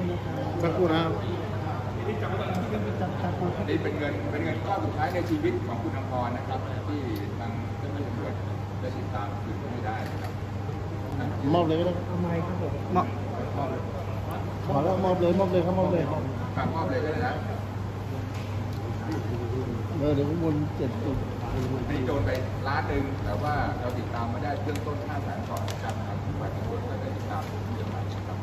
คุณนะครับสักครู่นะครับจับจับมาอันนี้เป็นเงินเป็นเงินก้อนสุดท้ายในชีวิตของคุณอภรนะครับ ที่ทางเจ้าหน้าที่ตำรวจได้ติดตามคืนไม่ได้นะครับมอบเลยก็ได้เอาไม้ครับผมมอบขอแล้วมอบเลยมอบเลยครับมอบเลยฝากมอบเลยก็ได้นะเออเดี๋ยวข้างบนเจ็ดจุดอันนี้โดนไปล้านหนึ่งแต่ว่าเราติดตามมาได้เบื้องต้น5แสนก่อนนะครับทางฝ่ายตำรวจก็ได้ติดตามเรื่องนั้นนะครับ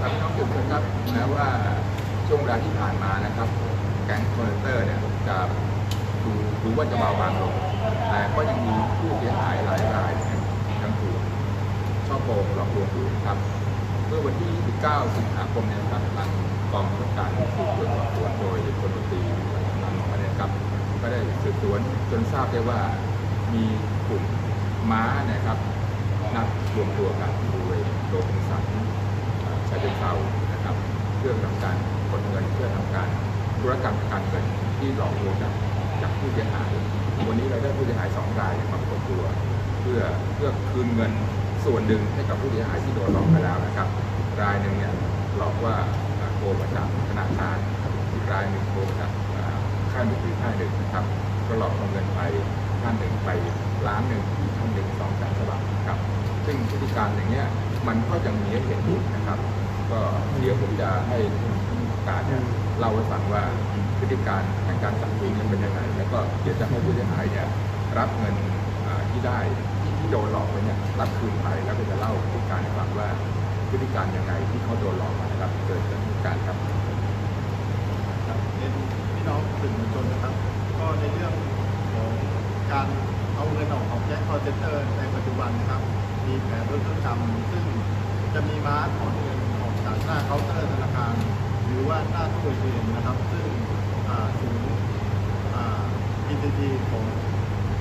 ครับน้องจุด นะว่าช่วงเวลาที่ผ่านมานะครับ แก๊งคอนเตอร์เนี่ยจะดูดูว่าจะเบาบางลง แต่ก็ยังมีผู้เสียหายหลายรายเนี่ยยังถูกช่อโกงหลอกลวงอยู่นะครับ เมื่อวันที่ 29 สิงหาคมเนี่ยนะครับทางกองบังคับการสืบสวนสอบสวนโดยพลตรีนันท์เนี่ยนะครับ ก็ได้สืบสวนจนทราบได้ว่ามีกลุ่มม้านะครับนัดรวมตัวกันที่บริเวณโรบินสันชาเชิงเทรา พื่อทำการกดเงินเพื่อทำการธุรกรรมการเงินที่หลอกลวงจากจากผู้เสียหาย วันนี้เราได้ผู้เสียหายสองรายมาประกบตัว เพื่อเพื่อคืนเงินส่วนหนึ่งให้กับผู้เสียหายที่โดนหลอกไปแล้วนะครับ รายหนึ่งเนี่ยหลอกว่าโทรมาจากธนาคารอีกรายหนึ่งโทรมาจากเอ่อค่ายมือถือค่ายหนึ่งนะครับก็หลอกเอาเงินไปท่านหนึ่งไปล้านหนึ่งท่านหนึ่งสองแสนฉบับครับ ซึ่งพฤติการอย่างเงี้ยมันก็ยังมีให้เห็นอยู่นะครับ ก็เดี๋ยวผมจะให้การเนี่ยเล่าให้ฟังว่าพฤติการในการจับกุมมันเป็นยังไง แล้วก็เดี๋ยวจะให้ผู้เสียหายเนี่ยรับเงินที่ได้ที่โดนหลอกไปเนี่ยรับคืนไปแล้วก็จะเล่าพฤติการให้ฟังว่าพฤติการยังไงที่เขาโดนหลอกมานะครับเกิดจากการครับครับพี่น้องสื่อมวลชนนะครับ ก็ในเรื่องของการเอาเงินออกของแก๊งคอร์เซนเตอร์ในปัจจุบันนะครับ มีแผนเรื่องทำซึ่งจะมีม้าถอนเงินออกจาก หน้าเคาน์เตอร์ธนาคาร หรือว่าหน้าตู้ ATM นะครับ ซึ่งศูนย์อ่า PTT ของ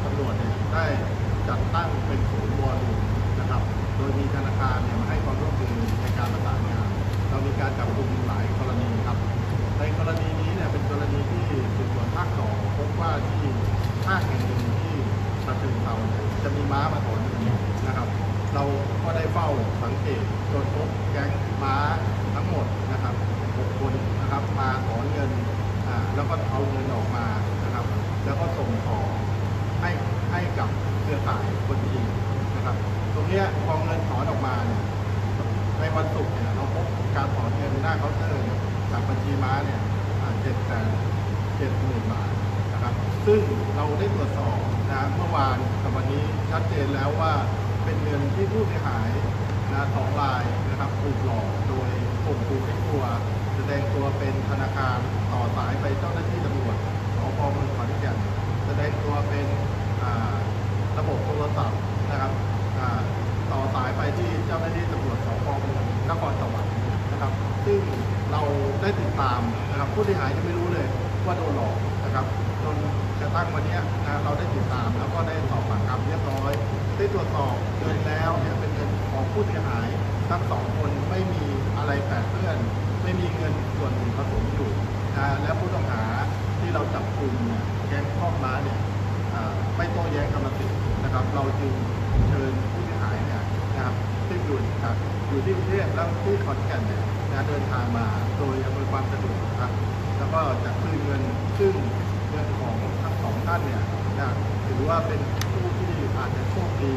ตำรวจเนี่ยได้จัดตั้งเป็นศูนย์วอลลุ่มนะครับ โดยมีธนาคารเนี่ยมาให้ความร่วมมือในการประสานงาน เรามีการจับกลุ่มหลายกรณีครับ ในกรณีนี้เนี่ยเป็นกรณีที่สืบสวนภาคสองพบว่าที่ห้างแห่งหนึ่งที่ฉะเชิงเทาจะมีม้ามาถอนเงินนะครับ เราก็ได้เฝ้าสังเกตจนพบแก๊งม้าทั้งหมดนะครับหกคนนะครับมาถอนเงินแล้วก็เอาเงินออกมานะครับ แล้วก็ส่งต่อให้ให้กับเครือข่ายคนจีนนะครับ ตรงนี้พอเงินถอนออกมาเนี่ยในวันศุกร์เนี่ยเราพบการถอนเงินหน้าเคาน์เตอร์จากบัญชีม้าเนี่ยเจ็ดแสนเจ็ดหมื่นบาทนะครับ ซึ่งเราได้ตรวจสอบนะเมื่อวานกับวันนี้ชัดเจนแล้วว่า เป็นเงินที่ผู้เสียหายนะสองรายนะครับถูกหลอกโดยข่มขู่ให้กลัว แสดงตัวเป็นธนาคารต่อสายไปเจ้าหน้าที่ตำรวจสพเมืองขอนแก่นแสดงตัวเป็นระบบโทรศัพท์นะครับต่อสายไปที่เจ้าหน้าที่ตำรวจสพเมืองนครสวรรค์นะครับ ซึ่งเราได้ติดตามนะครับผู้เสียหายยังไม่รู้เลยว่าโดนหลอกนะครับจนกระทั่งวันนี้นะเราได้ติดตามแล้วก็ได้สอบปากคำเรียบ ได้ตรวจสอบเงินแล้วเนี่ยเป็นเงินของผู้เสียหายทั้งสองคนไม่มีอะไรแปดเปื้อน ไม่มีเงินส่วนหนึ่งผสมอยู่นะและผู้ต้องหาที่เราจับกลุ่มเนี่ยแก๊งข้อม้าเนี่ยไม่โต้แย้งกรรมสิทธิ์นะครับ เราจึงเชิญผู้เสียหายเนี่ยนะครับซึ่งอยู่ครับอยู่ที่กรุงเทพแล้วที่ขอนแก่นเนี่ยนะเดินทางมาโดยอำนวยความสะดวกนะครับแล้วก็จะคืนเงินซึ่งเงินของทั้งสองท่านเนี่ยนะถือว่าเป็นผู้ อาจจะโชคดี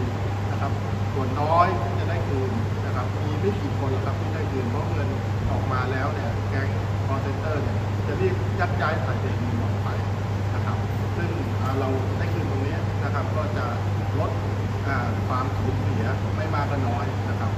นะครับ ส่วนน้อยที่จะได้คืนนะครับ มีไม่กี่คนหรอกครับที่ได้คืนเพราะเงินออกมาแล้วเนี่ยแก๊งคอร์เซนเตอร์เนี่ยจะรีบยัดย้ายสายเด็กออกไปนะครับ ซึ่งเราได้คืนตรงนี้นะครับก็จะลดความสูญเสียไม่มากก็น้อยนะครับ